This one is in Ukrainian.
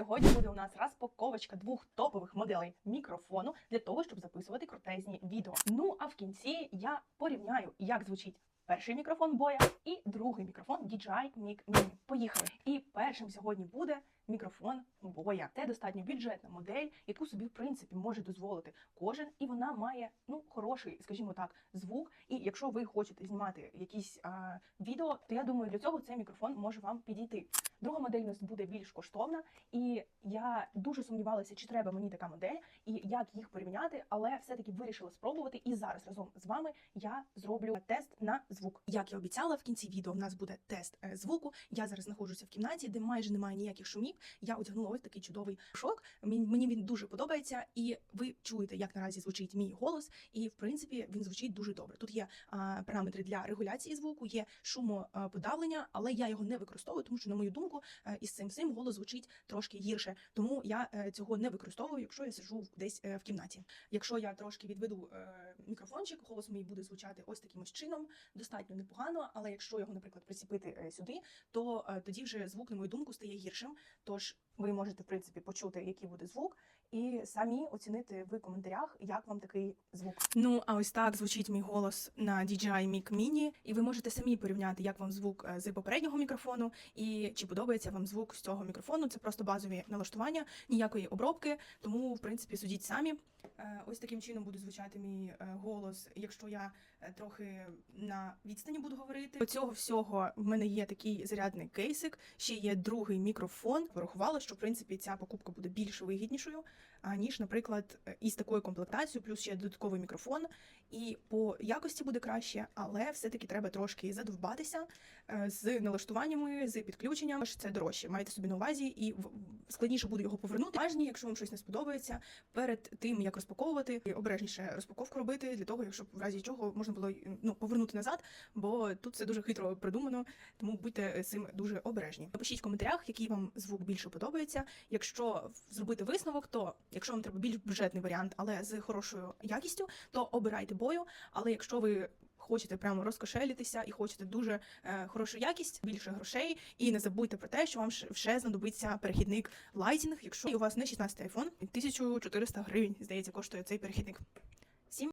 Сьогодні буде у нас розпаковочка двох топових моделей мікрофону для того, щоб записувати крутезні відео. Ну а в кінці я порівняю, як звучить перший мікрофон боя і другий мікрофон DJI Mic Mini. Поїхали! І першим сьогодні буде мікрофон боя. Це достатньо бюджетна модель, яку собі в принципі може дозволити кожен, і вона має ну хороший, скажімо так, звук. І якщо ви хочете знімати якісь а, відео, то я думаю, для цього цей мікрофон може вам підійти. Друга модель у нас буде більш коштовна, і я дуже сумнівалася, чи треба мені така модель, і як їх порівняти, але все-таки вирішила спробувати. І зараз разом з вами я зроблю тест на звук. Як я обіцяла, в кінці відео в нас буде тест е, звуку. Я зараз знаходжуся в кімнаті, де майже немає ніяких шумів. Я одягнула ось такий чудовий шок. Мені, він дуже подобається, і ви чуєте, як наразі звучить мій голос. І в принципі він звучить дуже добре. Тут є а, параметри для регуляції звуку, є шумоподавлення, але я його не використовую, тому що на мою думку із цим всім голос звучить трошки гірше. Тому я е, цього не використовую, якщо я сиджу десь е, в кімнаті. Якщо я трошки відведу е, мікрофончик, голос мій буде звучати ось таким ось чином, достатньо непогано. Але якщо його, наприклад, приціпити сюди, то тоді вже звук, на мою думку, стає гіршим. Тож ви можете в принципі почути, який буде звук, і самі оцінити в коментарях, як вам такий звук. Ну а ось так звучить мій голос на DJI Mic Mini, і ви можете самі порівняти, як вам звук е, з попереднього мікрофону, і чи подобається вам звук з цього мікрофону. Це просто базові налаштування, ніякої обробки. Тому, в принципі, судіть самі. Е, Ось таким чином буде звучати мій е, голос, якщо я трохи на відстані буду говорити. До цього всього в мене є такий зарядний кейсик, ще є другий мікрофон. Порахувала, що в принципі ця покупка буде більш вигіднішою, аніж, наприклад, е, із такою комплектацією, плюс ще додатковий мікрофон. І по якості буде краще, але все-таки треба трошки задовбатися е, з налаштуваннями, з підключенням. Це дорожче. Майте собі на увазі, і складніше буде його повернути. Важні, якщо вам щось не сподобається, перед тим як розпаковувати, обережніше розпаковку робити для того, щоб в разі чого можна було ну повернути назад, бо тут це дуже хитро придумано, тому будьте цим дуже обережні. Напишіть в коментарях, який вам звук більше подобається. Якщо зробити висновок, то якщо вам треба більш бюджетний варіант, але з хорошою якістю, то обирайте бою. Але якщо ви хочете прямо розкошелітися і хочете дуже е, хорошу якість, більше грошей, і не забудьте про те, що вам ще- знадобиться перехідник лайтінг, якщо у вас не 16 iPhone, 1400 гривень, здається, коштує цей перехідник.